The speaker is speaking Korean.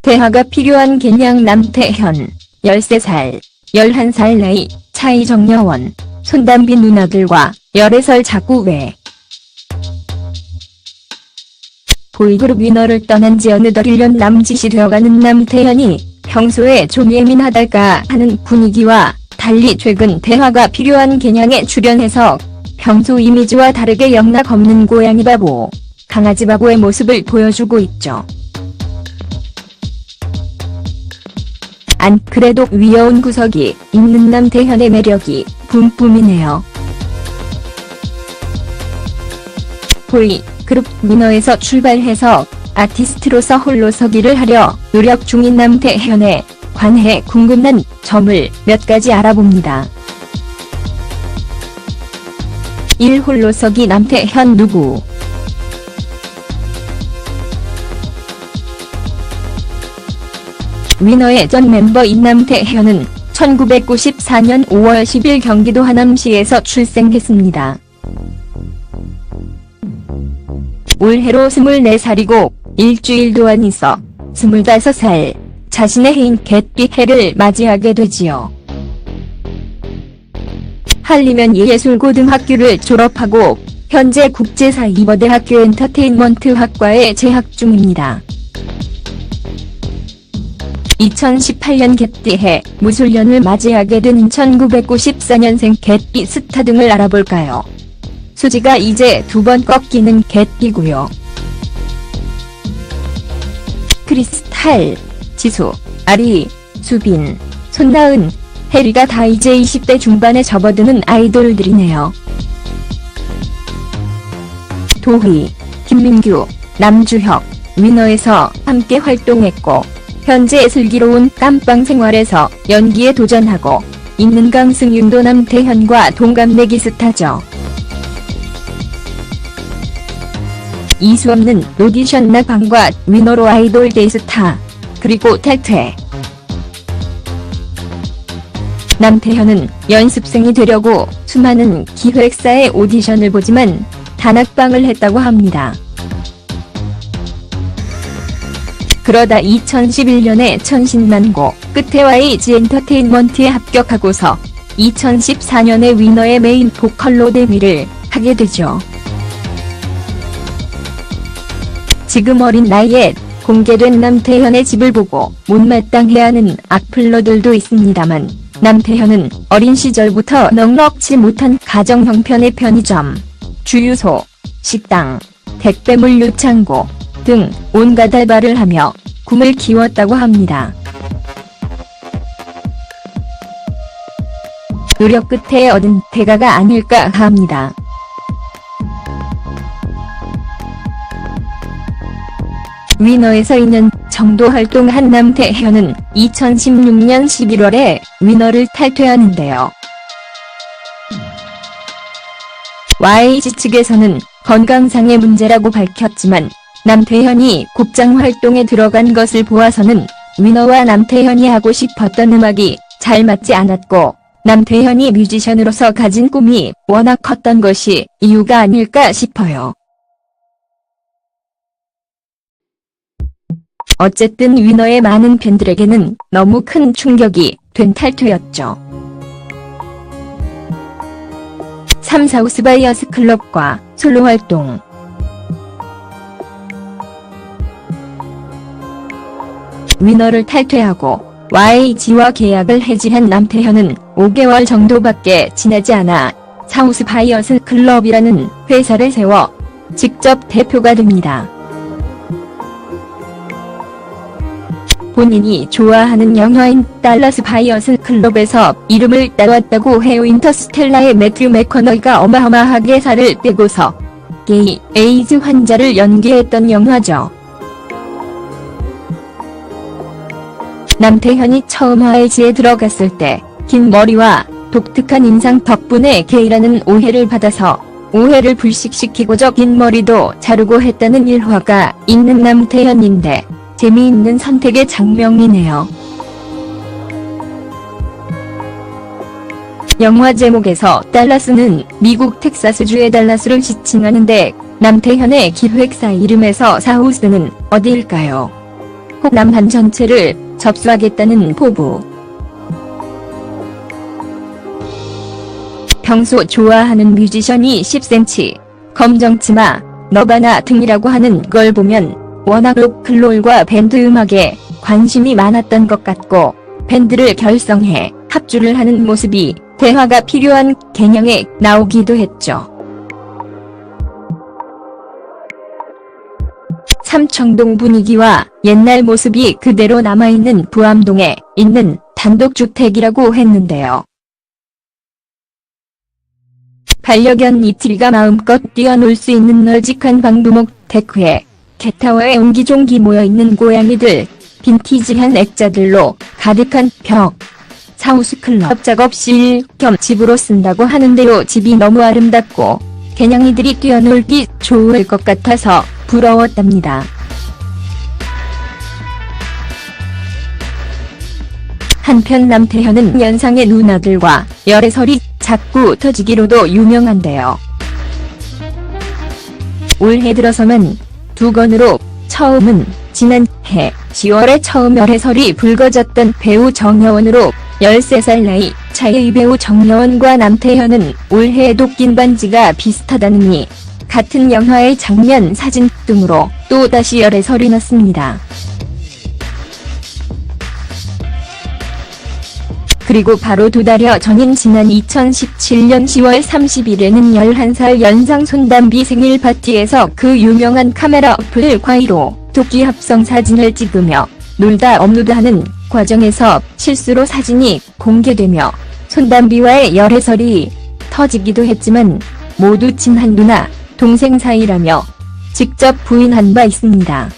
대화가 필요한 개냥 남태현 13살 11살 나이 차이 정여원 손담비 누나들과 열애설 자꾸 왜. 보이그룹 위너를 떠난 지 어느덧 1년 남짓이 되어가는 남태현이 평소에 좀 예민하달까 하는 분위기와 달리 최근 대화가 필요한 개냥에 출연해서 평소 이미지와 다르게 영락 없는 고양이 바보, 강아지 바보의 모습을 보여주고 있죠. 안 그래도 위여운 구석이 있는 남태현의 매력이 뿜뿜이네요. 보이 그룹 위너에서 출발해서 아티스트로서 홀로 서기를 하려 노력 중인 남태현에 관해 궁금한 점을 몇 가지 알아봅니다. 1. 홀로 서기 남태현 누구? 위너의 전 멤버인 남태현은 1994년 5월 10일 경기도 하남시에서 출생했습니다. 올해로 24살이고 일주일 도 안 있어 25살 자신의 해인 갯비 해를 맞이하게 되지요. 한리면 예술고등학교를 졸업하고 현재 국제사이버대학교 엔터테인먼트학과에 재학 중입니다. 2018년 갯띠해 무술년을 맞이하게 된 1994년생 갯띠 스타 등을 알아볼까요? 수지가 이제 두 번 꺾이는 갯띠고요. 크리스탈, 지수, 아리, 수빈, 손나은, 해리가 다 이제 20대 중반에 접어드는 아이돌들이네요. 도희, 김민규, 남주혁, 위너에서 함께 활동했고 현재 슬기로운 깜빵 생활에서 연기에 도전하고 있는 강승윤도 남태현과 동갑내기 스타죠. 이수 없는 오디션 나방과 위너로 아이돌 데이스타 그리고 탈퇴 남태현은 연습생이 되려고 수많은 기획사의 오디션을 보지만 단학방을 했다고 합니다. 그러다 2011년에 천신만고 끝에 YG 엔터테인먼트에 합격하고서 2014년에 위너의 메인 보컬로 데뷔를 하게 되죠. 지금 어린 나이에 공개된 남태현의 집을 보고 못마땅해하는 악플러들도 있습니다만 남태현은 어린 시절부터 넉넉지 못한 가정 형편의 편의점, 주유소, 식당, 택배 물류 창고 등 온갖 알바를 하며 꿈을 키웠다고 합니다. 노력 끝에 얻은 대가가 아닐까 합니다. 위너에서 2년 정도 활동한 남태현은 2016년 11월에 위너를 탈퇴하는데요. YG 측에서는 건강상의 문제라고 밝혔지만 남태현이 곡장 활동에 들어간 것을 보아서는 위너와 남태현이 하고 싶었던 음악이 잘 맞지 않았고 남태현이 뮤지션으로서 가진 꿈이 워낙 컸던 것이 이유가 아닐까 싶어요. 어쨌든 위너의 많은 팬들에게는 너무 큰 충격이 된 탈퇴였죠. 3사우스 바이어스 클럽과 솔로 활동 위너를 탈퇴하고 YG와 계약을 해지한 남태현은 5개월 정도밖에 지나지 않아 사우스 바이어스 클럽이라는 회사를 세워 직접 대표가 됩니다. 본인이 좋아하는 영화인 달라스 바이어스 클럽에서 이름을 따왔다고 해요 인터스텔라의 매튜 맥커너이가 어마어마하게 살을 빼고서 게이 에이즈 환자를 연기했던 영화죠. 남태현이 처음 YG에 들어갔을 때 긴 머리와 독특한 인상 덕분에 게이라는 오해를 받아서 오해를 불식시키고저 긴 머리도 자르고 했다는 일화가 있는 남태현인데 재미있는 선택의 장면이네요. 영화 제목에서 달라스는 미국 텍사스주의 달라스를 지칭하는데 남태현의 기획사 이름에서 사우스는 어디일까요? 혹 남한 전체를 접수하겠다는 포부. 평소 좋아하는 뮤지션이 10cm, 검정 치마, 너바나 등이라고 하는 걸 보면 워낙 로클롤과 밴드 음악에 관심이 많았던 것 같고 밴드를 결성해 합주를 하는 모습이 대화가 필요한 개념에 나오기도 했죠. 삼청동 분위기와 옛날 모습이 그대로 남아있는 부암동에 있는 단독주택이라고 했는데요. 반려견 이트리가 마음껏 뛰어놀 수 있는 널찍한 방부목 데크에 캣타워에 옹기종기 모여있는 고양이들, 빈티지한 액자들로 가득한 벽. 사우스 클럽 작업실 겸 집으로 쓴다고 하는데요. 집이 너무 아름답고 개냥이들이 뛰어놀기 좋을 것 같아서 부러웠답니다. 한편 남태현은 연상의 누나들과 열애설이 자꾸 터지기로도 유명한데요. 올해 들어서만 두 건으로 처음은 지난해 10월에 처음 열애설이 불거졌던 배우 정여원으로 13살 나이 차이의 배우 정여원과 남태현은 올해에 도 낀 반지가 비슷하다느니 같은 영화의 장면 사진 등으로 또다시 열애설이 났습니다. 그리고 바로 두 달여 전인 지난 2017년 10월 30일에는 11살 연상 손담비 생일 파티에서 그 유명한 카메라 어플 과이로 도끼 합성 사진을 찍으며 놀다 업로드하는 과정에서 실수로 사진이 공개되며 손담비와의 열애설이 터지기도 했지만 모두 친한 누나, 동생 사이라며 직접 부인한 바 있습니다.